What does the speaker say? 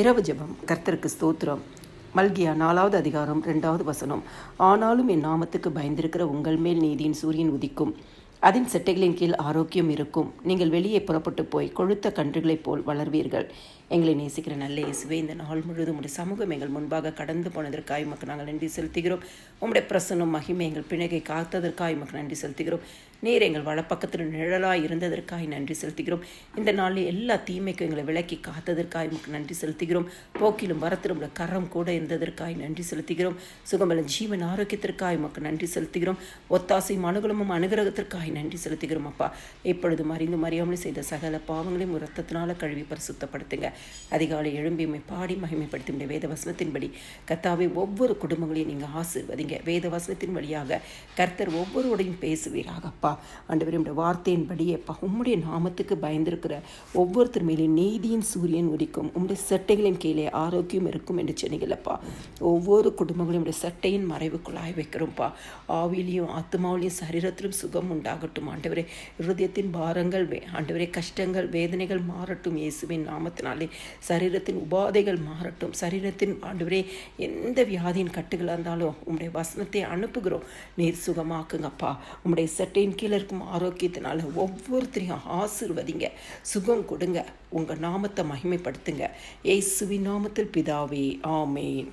இரவு ஜெபம். கர்த்தருக்கு ஸ்தோத்திரம். மல்கியா நாலாவது அதிகாரம் ரெண்டாவது வசனம். ஆனாலும் என் நாமத்துக்கு பயந்திருக்கிற உங்கள் மேல் நீதியின் சூரியன் உதிக்கும். அதன் செட்டைகளின் கீழ் ஆரோக்கியம் இருக்கும். நீங்கள் வெளியே புறப்பட்டு போய் கொழுத்த கன்றுகளைப் போல் வளர்வீர்கள். எங்களை நேசிக்கிற நல்ல இயேசுவே இந்த நாள் முழுவதும் உடைய சமூகம் எங்கள் முன்பாக கடந்து போனதற்காக உமக்கு நாங்கள் நன்றி செலுத்துகிறோம். உங்களுடைய பிரசன்னம் மகிமை எங்கள் பிணகை காத்ததற்காக உமக்கு நன்றி செலுத்துகிறோம். நீர் எங்கள் வளப்பக்கத்தில் நிழலாய் இருந்ததற்காக நன்றி செலுத்துகிறோம். இந்த நாளில் எல்லா தீமைக்கும் எங்களை விலக்கி காத்ததற்காக உமக்கு நன்றி செலுத்துகிறோம். போக்கிலும் வரத்திலும் உள்ள கரம் கூட இருந்ததற்காக நன்றி செலுத்துகிறோம். சுகமல ஜீவன் ஆரோக்கியத்திற்காக உமக்கு நன்றி செலுத்துகிறோம். ஒத்தாசையும் அனுகூலமும் அனுகிரகத்திற்காக நன்றி செலுத்துகிறோம் அப்பா. இப்பொழுது மறிந்து மறியாமல் செய்த சகல பாவங்களையும் ரத்தத்தினால கழுவி பரிசுத்தப்படுத்துங்க. அதிகாலை எழும்பி பாடி மகிமைப்படுத்தும் வேத வசனத்தின்படி கர்த்தாவே ஒவ்வொரு குடும்பங்களையும் நீங்கள் ஆசிர்வதிங்க. வேத வசனத்தின் வழியாக கர்த்தர் ஒவ்வொருவரையும் பேசுவீராக அப்பா ஆண்டவரே உடைய வார்த்தையின்படியே அப்பா உம்முடைய நாமத்துக்கு பயந்திருக்கிற ஒவ்வொருத்தர் மேலேயும் நீதியின் சூரியன் உதிக்கும். உம்முடைய சட்டைகளின் கீழே ஆரோக்கியம் இருக்கும் என்று சொன்னீங்களப்பா ஒவ்வொரு குடும்பங்களையும் உடைய சட்டையின் மறைவுக்குள்ளாய் வைக்கிறோம்ப்பா ஆவிலையும் ஆத்மாவிலையும் சரீரத்திலும் சுகம் உண்டாகட்டும் ஆண்டவரே. ஹிருதயத்தின் பாரங்கள் வே- ஆண்டவரே கஷ்டங்கள் வேதனைகள் மாறட்டும் இயேசுவின் நாமத்தினாலே. சரீரத்தின் உபாதைகள் மாறட்டும். சரீரத்தின் ஆண்டவரே எந்த வியாதியின் கட்டுகளாக இருந்தாலும் உம்முடைய வசனத்தை அனுப்புகிறோம். நீர் சுகமாக்குங்கப்பா உம்முடைய சட்டையின் கீழே இருக்கும் ஆரோக்கியத்தினால ஒவ்வொருத்தரையும் ஆசிர்வதிங்க. சுகம் கொடுங்க. உங்கள் நாமத்தை மகிமைப்படுத்துங்க. ஏசுவி நாமத்தில் பிதாவே ஆமேன்.